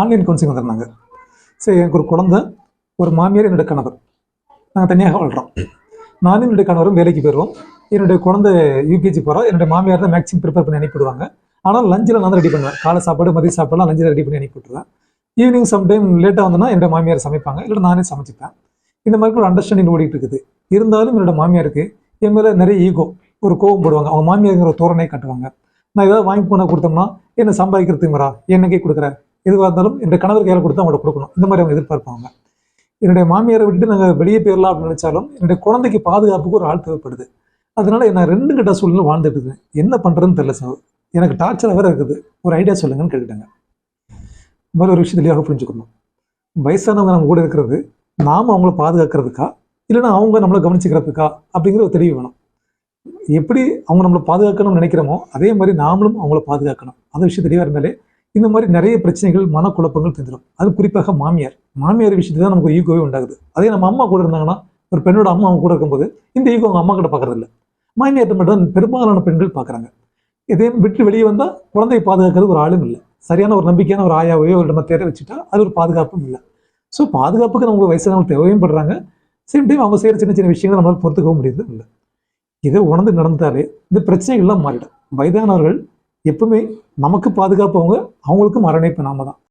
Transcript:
Online counselling வந்திருந்தாங்க. சரி எனக்கு ஒரு குழந்தை ஒரு மாமியார் என்னுடைய கணவர். நாங்கள் தனியாக வாழ்கிறோம் நானும் என்னுடைய கணவரும் வேலைக்கு போயிடுவோம் என்னுடைய குழந்தை யூகேஜி போகிறோம் என்னுடைய மாமியார் தான் மேக்ஸிமம் ப்ரிப்பேர் பண்ணி அனுப்பிவிடுவாங்க ஆனால் லஞ்சில் நான் ரெடி பண்ணுவேன். காலை சாப்பாடு மதிய சாப்பாடுலாம் லஞ்சில் ரெடி பண்ணி அனுப்பிவிட்டுருவேன் ஈவினிங் சம்டைம் லேட்டாக வந்தோன்னா என்னோட மாமியார் சமைப்பாங்க. இல்லை நானே சமைச்சிப்பேன். இந்த மாதிரி ஒரு அண்டர்ஸ்டாண்டிங் ஓடிட்டு இருக்குது. இருந்தாலும் என்னோட மாமியாருக்கு என் மேலே நிறைய ஈகோ ஒரு கோவம் போடுவாங்க. அவங்க மாமியாருங்கிற தோரணையை காட்டுவாங்க. நான் ஏதாவது வாங்கி போனால் கொடுத்தோம்னா என்ன சம்பாதிக்கிறதுங்கிறா என்னக்கே கொடுக்குற? எதுவாக இருந்தாலும் என்னோட கணவர் கையில் கொடுத்து அவங்கள்ட்ட கொடுக்கணும். இந்த மாதிரி அவங்க எதிர்பார்ப்பாங்க. என்னுடைய மாமியாரை விட்டுட்டு நாங்கள் வெளியே போயிடலாம் அப்படின்னு நினைச்சாலும் என்னுடைய குழந்தைக்கு பாதுகாப்புக்கு ஒரு ஆள் தேவைப்படுது. அதனால நான் ரெண்டு கிட்ட சூழ்நிலை வாழ்ந்துட்டு இருக்கேன். என்ன பண்ணுறதுன்னு தெரியல சார். எனக்கு டார்ச்சராக வேறு இருக்குது. ஒரு ஐடியா சொல்லுங்கன்னு கேட்டுட்டாங்க. மாதிரி ஒரு விஷயம் தெளிவாக புரிஞ்சுக்கணும். வயசானவங்க நம்ம கூட இருக்கிறது நாம் அவங்கள பாதுகாக்கிறதுக்கா? இல்லைன்னா அவங்க நம்மளை கவனிச்சுக்கிறதுக்கா? அப்படிங்கிற ஒரு தெளிவு வேணும். எப்படி அவங்க நம்மளை பாதுகாக்கணும்னு நினைக்கிறோமோ அதே மாதிரி நாமளும் அவங்கள பாதுகாக்கணும். அந்த விஷயம் தெளிவாக இருந்தாலே இந்த மாதிரி நிறைய பிரச்சனைகள் மனக்குழப்பங்கள் தெரிஞ்சிடும் அது குறிப்பாக மாமியார். மாமியார் விஷயத்துல தான் நமக்கு ஒரு ஈகோவே உண்டாகுது. அதே நம்ம அம்மா கூட இருந்தாங்கன்னா ஒரு பெண்ணோட அம்மா அவங்க கூட இருக்கும்போது இந்த ஈகோ அவங்க அம்மா கிட்ட பார்க்கறது இல்லை மாமியார்ட்ட மட்டும் பெரும்பாலான பெண்கள் பார்க்குறாங்க இதே விட்டு வெளியே வந்தால் குழந்தையை பாதுகாக்கிறது ஒரு ஆளும் இல்லை. சரியான ஒரு நம்பிக்கையான ஒரு ஆயாவையோ ஒரு நம்ம தேட வச்சுட்டா அது ஒரு பாதுகாப்பும் இல்லை. ஸோ பாதுகாப்புக்கு நமக்கு வயசானவங்க தேவையும் படுறாங்க. சேம் டைம் அவங்க செய்கிற சின்ன சின்ன விஷயங்களை நம்மளால் பொறுத்துக்கவும் முடியுது இல்லை. இதை உணர்ந்து நடந்தாலே இந்த பிரச்சனைகள்லாம் மாறிடும். வயதானவர்கள் எப்பவுமே நமக்கு பாதுகாப்பு அவங்க அவங்களுக்கும் அரவணைப்பு நாம தான்